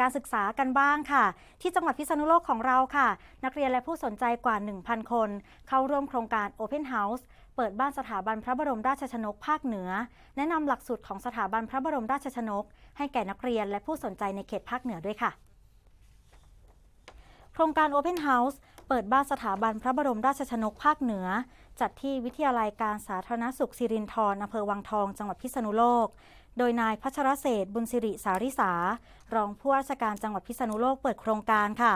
การศึกษากันบ้างค่ะ ที่จังหวัดพิษณุโลกของเราค่ะ นักเรียนและผู้สนใจกว่า 1,000 คน เข้าร่วมโครงการ Open House เปิดบ้านสถาบันพระบรมราชชนกภาคเหนือ แนะนำหลักสูตรของสถาบันพระบรมราชชนก ให้แก่นักเรียนและผู้สนใจในเขตภาคเหนือด้วยค่ะ โครงการ Open House เปิดบ้านสถาบันพระบรมราชชนกภาคเหนือ จัดที่วิทยาลัยการสาธารณสุขสิรินธรอำเภอวังทอง จังหวัดพิษณุโลก โดยนายพัชรเศษบุญสิริสาริสา รองผู้ว่าราชการจังหวัดพิษณุโลกเปิดโครงการค่ะ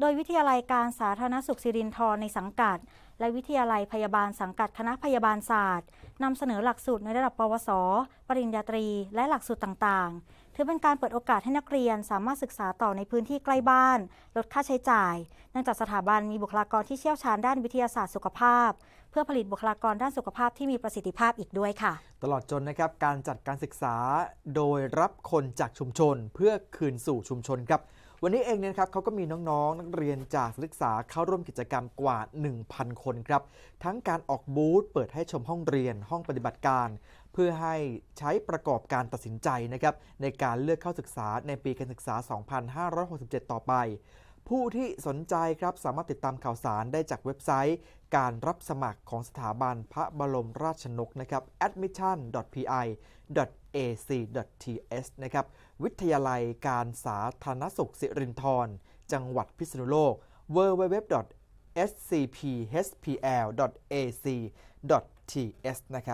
โดยวิทยาลัยการสาธารณสุขสิรินธรในสังกัด และวิทยาลัยพยาบาลสังกัดคณะพยาบาลศาสตร์นำเสนอหลักสูตรในระดับปวส ปริญญาตรี และหลักสูตรต่างๆ ถือเป็นการเปิดโอกาสให้นักเรียนสามารถศึกษาต่อในพื้นที่ใกล้บ้าน ลดค่าใช้จ่าย เนื่องจากสถาบันมีบุคลากรที่เชี่ยวชาญด้านวิทยาศาสตร์สุขภาพ เพื่อผลิตบุคลากรด้านสุขภาพที่มีประสิทธิภาพอีกด้วยค่ะ ตลอดจนนะครับการจัดการศึกษาโดยรับคนจากชุมชน เพื่อคืนสู่ชุมชนครับ วันนี้เองเนี่ยครับเขาก็มีน้องๆ นักเรียนจากศึกษาเข้าร่วมกิจกรรมกว่า 1,000 คนครับ ทั้งการออกบูธเปิดให้ชมห้องเรียน ห้องปฏิบัติการ เพื่อให้ใช้ประกอบการตัดสินใจนะครับในการเลือกเข้าศึกษาในปีการศึกษา 2567 ต่อไป ผู้ที่สนใจครับสามารถติดตามข่าวสารได้จากเว็บไซต์ การรับสมัครของสถาบันพระบรมราชนกนะครับ admission.pi.ac.th นะครับวิทยาลัยการสาธารณสุขสิรินธรจังหวัดพิษณุโลก www.scphpl.ac.th นะครับ